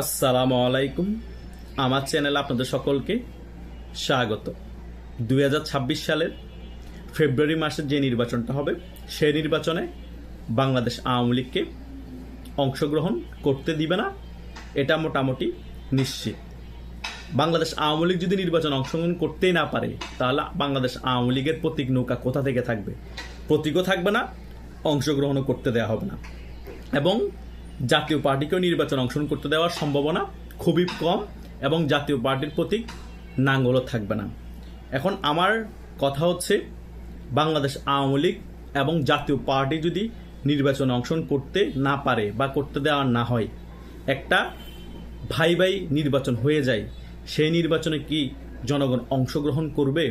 আসসালামু আলাইকুম। আমার চ্যানেলে আপনাদের সকলকে স্বাগত। দু হাজার ছাব্বিশ সালের ফেব্রুয়ারি মাসের যে নির্বাচনটা হবে, সেই নির্বাচনে বাংলাদেশ আওয়ামী লীগকে অংশগ্রহণ করতে দিবে না, এটা মোটামুটি নিশ্চিত। বাংলাদেশ আওয়ামী লীগ যদি নির্বাচন অংশগ্রহণ করতেই না পারে, তাহলে বাংলাদেশ আওয়ামী লীগের প্রতীক নৌকা কোথা থেকে থাকবে? প্রতীকও থাকবে না, অংশগ্রহণও করতে দেওয়া হবে না। এবং জাতীয় পার্টিকেও নির্বাচন অংশগ্রহণ করতে দেওয়ার সম্ভাবনা খুবই কম এবং জাতীয় পার্টির প্রতীক নাঙ্গলও থাকবে না। এখন আমার কথা হচ্ছে, বাংলাদেশ আওয়ামী লীগ এবং জাতীয় পার্টি যদি নির্বাচন অংশগ্রহণ করতে না পারে বা করতে দেওয়া না হয়, একটা ভাই ভাই নির্বাচন হয়ে যায়, সেই নির্বাচনে কি জনগণ অংশগ্রহণ করবে?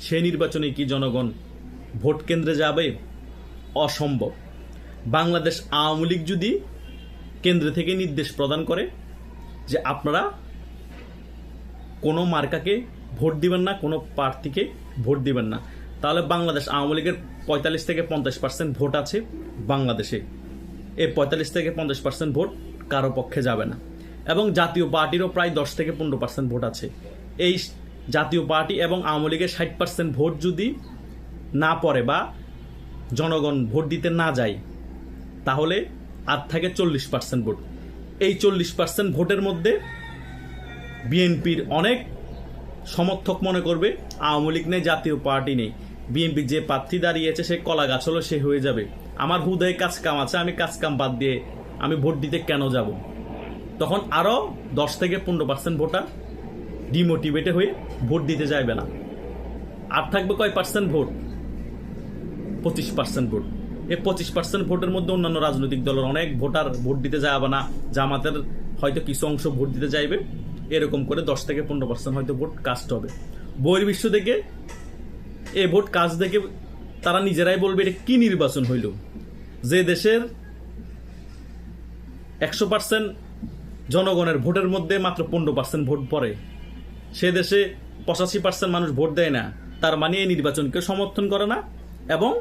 সেই নির্বাচনে কি জনগণ ভোট কেন্দ্রে যাবে? অসম্ভব। বাংলাদেশ আওয়ামী লীগ যদি কেন্দ্র থেকে নির্দেশ প্রদান করে যে আপনারা কোনো মার্কাকে ভোট দিবেন না, কোনো প্রার্থীকে ভোট দিবেন না। তাহলে বাংলাদেশ আওয়ামী লীগের পঁয়তাল্লিশ থেকে পঞ্চাশ পার্সেন্ট ভোট আছে বাংলাদেশে। এই পঁয়তাল্লিশ থেকে পঞ্চাশ পার্সেন্ট ভোট কারও পক্ষে যাবে না। এবং জাতীয় পার্টিরও প্রায় দশ থেকে পনেরো পার্সেন্ট ভোট আছে। এই জাতীয় পার্টি এবং আওয়ামী লীগের ষাট পার্সেন্ট ভোট যদি না পড়ে বা জনগণ ভোট দিতে না যায়, তাহলে আর থাকে চল্লিশ পার্সেন্ট ভোট। এই চল্লিশ পার্সেন্ট ভোটের মধ্যে বিএনপির অনেক সমর্থক মনে করবে, আওয়ামী লীগ নেই, জাতীয় পার্টি নেই। বিএনপি যে প্রার্থী দাঁড়িয়েছে, সে কলা গাছ হলো, সে হয়ে যাবে। আমার হুদয়ে কাজ কাম আছে, আমি কাজ কাম বাদ দিয়ে আমি ভোট দিতে কেন যাব? তখন আরও দশ থেকে পনেরো পার্সেন্ট ভোটার ডিমোটিভেটে হয়ে ভোট দিতে যাইবে না। আর থাকবে কয় পার্সেন্ট ভোট? পঁচিশ পার্সেন্ট ভোট। এই পঁচিশ পার্সেন্ট ভোটের মধ্যে অন্যান্য রাজনৈতিক দলের অনেক ভোটার ভোট দিতে যাবে না, জামাতের হয়তো কিছু অংশ ভোট দিতে যাইবে এরকম করে দশ থেকে পনেরো পার্সেন্ট হয়তো ভোট কাস্ট হবে। বহির্বিশ্ব থেকে এ ভোট কাজ দেখে তারা নিজেরাই বলবে এটা কি নির্বাচন হইল? যে দেশের একশো পার্সেন্ট জনগণের ভোটের মধ্যে মাত্র পনেরো পার্সেন্ট ভোট পড়ে। সে দেশে পঁচাশি পার্সেন্ট মানুষ ভোট দেয় না। তার মানে এই নির্বাচনকে সমর্থন করে না এবং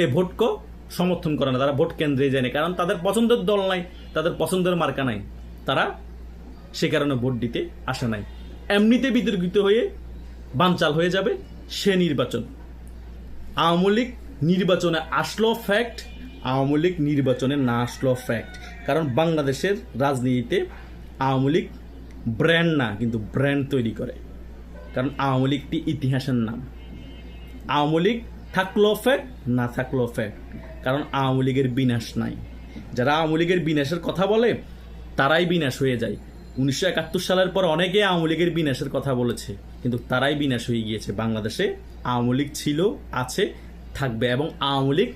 এই ভোটকেও সমর্থন করে না, তারা ভোট কেন্দ্রে যায় না। কারণ তাদের পছন্দের দল নাই, তাদের পছন্দের মার্কা নাই। তারা সে কারণে ভোট দিতে আসে নাই। এমনিতে বিতর্কিত হয়ে বানচাল হয়ে যাবে সে নির্বাচন। আওয়ামী লীগ নির্বাচনে আসলো ফ্যাক্ট আওয়ামী লীগ নির্বাচনে না আসলো ফ্যাক্ট কারণ বাংলাদেশের রাজনীতিতে আওয়ামী লীগ ব্র্যান্ড না, কিন্তু ব্র্যান্ড তৈরি করে। কারণ আওয়ামী লীগটি ইতিহাসের নাম। আওয়ামী লীগ থাকল ফ্যাক্ট না থাকল ফ্যাক্ট কারণ আওয়ামী লীগের বিনাশ নাই। যারা আওয়ামী লীগের বিনাশের কথা বলে, তারাই বিনাশ হয়ে যায়। উনিশশো একাত্তর সালের পর অনেকে আওয়ামী লীগের বিনাশের কথা বলেছে, কিন্তু তারাই বিনাশ হয়ে গিয়েছে। বাংলাদেশে আওয়ামী লীগ ছিল, আছে, থাকবে এবং আওয়ামী লীগ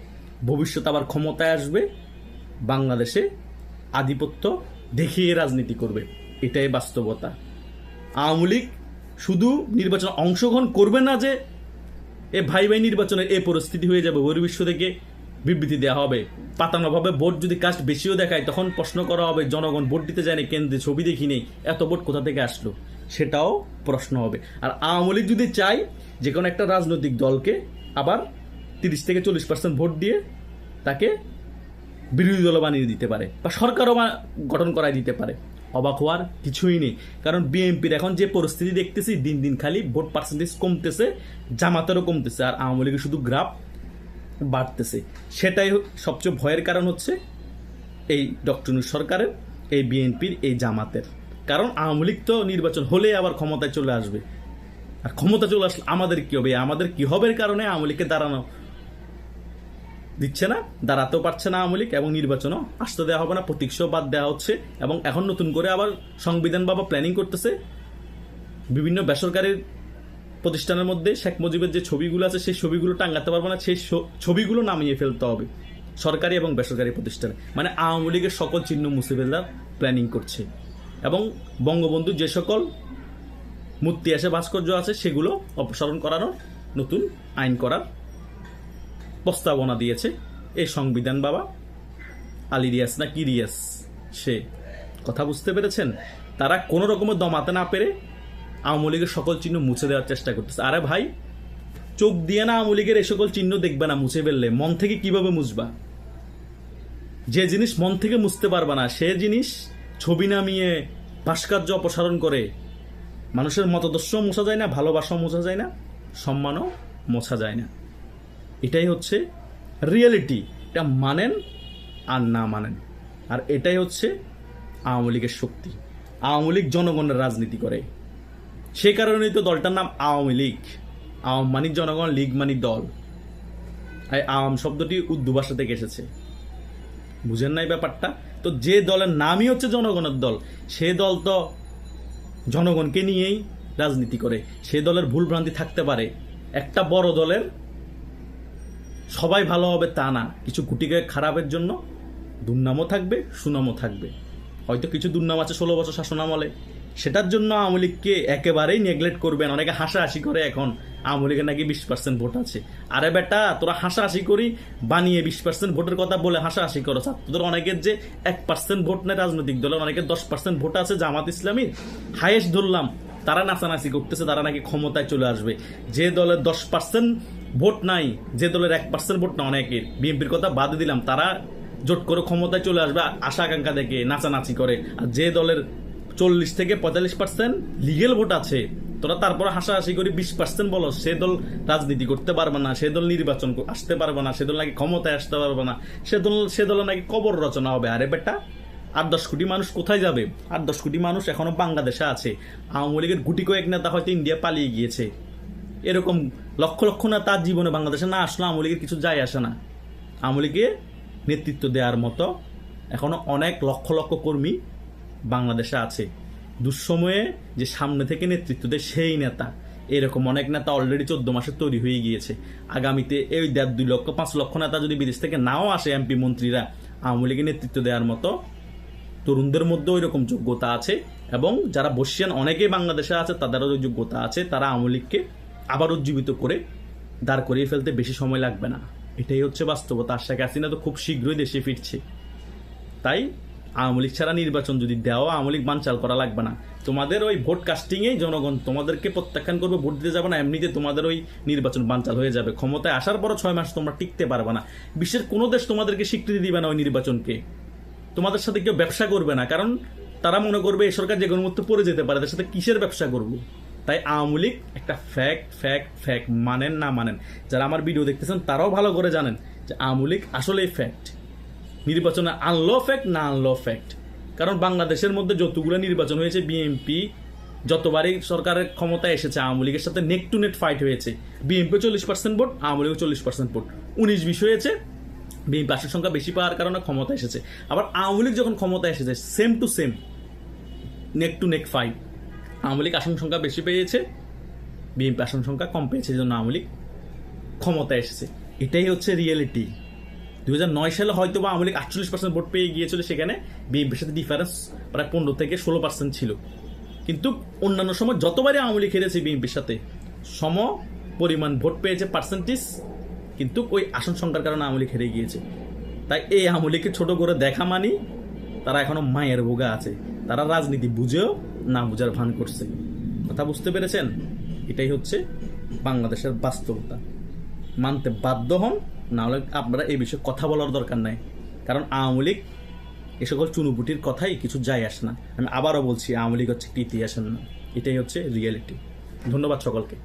ভবিষ্যতে আবার ক্ষমতায় আসবে। বাংলাদেশে আধিপত্য দেখিয়ে রাজনীতি করবে। এটাই বাস্তবতা। আওয়ামী লীগ শুধু নির্বাচনে অংশগ্রহণ করবে না যে এ ভাই ভাই নির্বাচনে এই পরিস্থিতি হয়ে যাবে বহির্বিশ্ব থেকে বিবৃতি দেওয়া হবে। পাতানোভাবে ভোট যদি কাস্ট বেশিও দেখায়, তখন প্রশ্ন করা হবে, জনগণ ভোট দিতে যায়নি কেন্দ্রে ছবি দেখি নেই, এত ভোট কোথা থেকে আসলো? সেটাও প্রশ্ন হবে। আর আওয়ামী লীগ যদি চায় যে কোনো একটা রাজনৈতিক দলকে আবার তিরিশ থেকে চল্লিশ পার্সেন্ট ভোট দিয়ে তাকে বিরোধী দল বানিয়ে দিতে পারে, বা সরকারও গঠন করাই দিতে পারে। অবাক হওয়ার কিছুই নেই। কারণ বিএনপির এখন যে পরিস্থিতি দেখতেছি, দিন দিন খালি ভোট পার্সেন্টেজ কমতেছে, জামাতেরও কমতেছে, আর আওয়ামী লীগের শুধু গ্রাফ বাড়তেছে। সেটাই সবচেয়ে ভয়ের কারণ হচ্ছে এই ডক্টর সরকারের, এই বিএনপির এই জামাতের। কারণ আওয়ামী লীগ তো নির্বাচন হলে আবার ক্ষমতায় চলে আসবে। আর ক্ষমতা চলে আসলে আমাদের কি হবে? আমাদের কি হবে কারণে আওয়ামী লীগকে দাঁড়ানো দিচ্ছে না, দাঁড়াতেও পারছে না আওয়ামী লীগ এবং নির্বাচনও। আসতে দেওয়া হবে না, প্রতীক্ষাও বাদ দেওয়া হচ্ছে এবং এখন নতুন করে আবার সংবিধান বাবা প্ল্যানিং করতেছে। বিভিন্ন বেসরকারি প্রতিষ্ঠানের মধ্যে শেখ মুজিবের যে ছবিগুলো আছে, সেই ছবিগুলো টাঙ্গাতে পারব না, সেই ছবিগুলো নামিয়ে ফেলতে হবে সরকারি এবং বেসরকারি প্রতিষ্ঠানে। মানে আওয়ামী লীগের সকল চিহ্ন মুছে ফেলার প্ল্যানিং করছে। এবং বঙ্গবন্ধু যে সকল মূর্তি আছে, ভাস্কর্য আছে, সেগুলো অপসারণ করানোর নতুন আইন করার প্রস্তাবনা দিয়েছে। এই সংবিধান বাবা। আলী রিয়াস না কি রিয়াস সে কথা বুঝতে পেরেছেন? তারা কোনো রকমের দমাতে না পেরে আওয়ামী লীগের সকল চিহ্ন মুছে দেওয়ার চেষ্টা করতেছে। আরে ভাই, চোখ দিয়ে না আওয়ামী লীগের এই সকল চিহ্ন দেখবে না, মুছে ফেললে। মন থেকে কীভাবে মুছবা? যে জিনিস মন থেকে মুছতে পারবে না, সে জিনিস ছবি নামিয়ে ভাস্কর্য অপসারণ করে মানুষের মতদর্শ মোছা যায় না, ভালোবাসাও মোছা যায় না, সম্মানও মোছা যায় না। এটাই হচ্ছে রিয়েলিটি এটা মানেন আর না মানেন। আর এটাই হচ্ছে আওয়ামী লীগের শক্তি। আওয়ামী লীগ জনগণের রাজনীতি করে। সে কারণেই তো দলটার নাম আওয়ামী লীগ। আওয়াম মানিক জনগণ, লীগ মানিক দল। এই আওয়াম শব্দটি উর্দু ভাষা থেকে এসেছে। বুঝেন নাই ব্যাপারটা? তো যে দলের নামই হচ্ছে জনগণের দল, সে দল তো জনগণকে নিয়েই রাজনীতি করে। সে দলের ভুলভ্রান্তি থাকতে পারে। একটা বড় দলের সবাই ভালো হবে তা না। কিছু গুটিকে খারাপের জন্য দুর্নামও থাকবে, সুনামও থাকবে। হয়তো কিছু দুর্নাম আছে ষোলো বছর শাসনামলে। সেটার জন্য আওয়ামী লীগকে একেবারেই নেগলেক্ট করবেন। অনেকে হাসাহাসি করে এখন। আওয়ামী লীগের নাকি বিশ পার্সেন্ট ভোট আছে। আরে বেটা, তোরা হাসাহাসি করি, বানিয়ে বিশ পার্সেন্ট ভোটের কথা বলে হাসাহাসি করো। ছাত্রদের অনেকের যে এক পার্সেন্ট ভোট নেয় রাজনৈতিক দলের, অনেকের দশ পার্সেন্ট ভোট আছে জামাত ইসলামীর। হায়েস্ট ধরলাম তারা নাচানাচি করতেছে, তারা নাকি ক্ষমতায় চলে আসবে। যে দলের দশ পার্সেন্ট ভোট নাই, যে দলের এক পার্সেন্ট ভোট না, অনেকের। বিএনপির কথা বাদে দিলাম, তারা জোট করে ক্ষমতায় চলে আসবে, আশা আকাঙ্ক্ষা দেখে নাচানাচি করে। আর যে দলের চল্লিশ থেকে পঁয়তাল্লিশ পার্সেন্ট লিগেল ভোট আছে, তোরা তারপরে হাসাহাসি করে বিশ পার্সেন্ট বলো, সে দল রাজনীতি করতে পারবে না, সে দল নির্বাচন আসতে পারবে না, সে দল নাকি ক্ষমতায় আসতে পারবে না, সে দল সে দলে নাকি কবর রচনা হবে। আরে বেটা আট দশ কোটি মানুষ কোথায় যাবে? আট দশ কোটি মানুষ এখনও বাংলাদেশে আছে। আওয়ামী লীগের গুটি কয়েক নেতা হয়তো ইন্ডিয়া পালিয়ে গিয়েছে। এরকম লক্ষ লক্ষ না তার জীবনে বাংলাদেশে না আসলে আওয়ামী লীগের কিছু যায় আসে না। আওয়ামী লীগে নেতৃত্ব দেওয়ার মতো এখনও অনেক লক্ষ লক্ষ কর্মী বাংলাদেশে আছে। দুঃসময়ে যে সামনে থেকে নেতৃত্ব দেয় সেই নেতা। এরকম অনেক নেতা অলরেডি চোদ্দ মাসে তৈরি হয়ে গিয়েছে। আগামীতে এই দেড় দুই লক্ষ, পাঁচ লক্ষ নেতা যদি বিদেশ থেকে নাও আসে এমপি মন্ত্রীরা, আওয়ামী লীগের নেতৃত্ব দেওয়ার মতো তরুণদের মধ্যে ওই রকম যোগ্যতা আছে এবং যারা বসিয়ান অনেকেই বাংলাদেশে আছে, তাদেরও যোগ্যতা আছে, তারা আওয়ামী লীগকে আবার উজ্জীবিত করে দাঁড় করিয়ে ফেলতে বেশি সময় লাগবে না। এটাই হচ্ছে বাস্তবতা। আর শেখ হাসিনা তো খুব শীঘ্রই দেশে ফিরছে। তাই আওয়ামী লীগ ছাড়া নির্বাচন যদি দেওয়া, আওয়ামী লীগ বানচাল করা লাগবে না। তোমাদের ওই ভোট কাস্টিংয়েই জনগণ, তোমাদেরকে প্রত্যাখ্যান করবে, ভোট দিতে যাবে না, এমনিতে তোমাদের ওই নির্বাচন বানচাল হয়ে যাবে। ক্ষমতায় আসার পরও ছয় মাস তোমরা টিকতে পারবে না। বিশ্বের কোনো দেশ তোমাদেরকে স্বীকৃতি দিবে না ওই নির্বাচনকে। তোমাদের সাথে কেউ ব্যবসা করবে না, কারণ তারা মনে করবে এই সরকার যে কোনো মুহূর্তে পড়ে যেতে পারে তাদের সাথে কিসের ব্যবসা করব? তাই আওয়ামী লীগ একটা ফ্যাক্ট ফ্যাক্ট ফ্যাক্ট মানেন না মানেন। যারা আমার ভিডিও দেখতেছেন, তারাও ভালো করে জানেন যে আওয়ামী লীগ আসলেই ফ্যাক্ট নির্বাচনে আনলো ফ্যাক্ট না আনলো ফ্যাক্ট কারণ বাংলাদেশের মধ্যে যতগুলো নির্বাচন হয়েছে বিএনপি যতবারই সরকারের ক্ষমতায় এসেছে, আওয়ামী লীগের সাথে নেক টু নেট ফাইট হয়েছে। বিএনপি চল্লিশ পার্সেন্ট ভোট আওয়ামী লীগ চল্লিশ পার্সেন্ট ভোট উনিশ, বিশ হয়েছে বিএনপি আসন সংখ্যা বেশি পাওয়ার কারণে ক্ষমতা এসেছে। আবার আওয়ামী লীগ যখন ক্ষমতা এসেছে same to same neck to neck fight Awami League আসন সংখ্যা বেশি পেয়েছে বিএনপি আসন সংখ্যা কম পেয়েছে জন্য আওয়ামী লীগ ক্ষমতায় এসেছে। এটাই হচ্ছে রিয়েলিটি দু হাজার নয় সালে হয়তো বা আওয়ামী লীগ আটচল্লিশ পার্সেন্ট ভোট পেয়ে গিয়েছিল সেখানে বিএনপির সাথে ডিফারেন্স প্রায় পনেরো থেকে ষোলো পার্সেন্ট ছিল। কিন্তু অন্যান্য সময় যতবারই আওয়ামী লীগ হেরেছে বিএনপির সাথে, সম পরিমাণ ভোট পেয়েছে পার্সেন্টেজ কিন্তু ওই আসন সংখ্যার কারণে আওয়ামী হেরে গিয়েছে। তাই এই আওয়ামী লীগকে ছোট করে দেখা মানি তারা এখনও মায়ের ভোগা আছে। তারা রাজনীতি বুঝেও না বুঝার ভান করছে। কথা বুঝতে পেরেছেন? এটাই হচ্ছে বাংলাদেশের বাস্তবতা। মানতে বাধ্য হন না হলে আপনারা এই বিষয়ে কথা বলার দরকার নাই। কারণ আওয়ামী লীগ এ সকল চুনুপুটির কথাই কিছু যায় আসে না। আমি আবারও বলছি আওয়ামী লীগ হচ্ছে একটি ইতিহাসের না এটাই হচ্ছে রিয়েলিটি ধন্যবাদ সকলকে।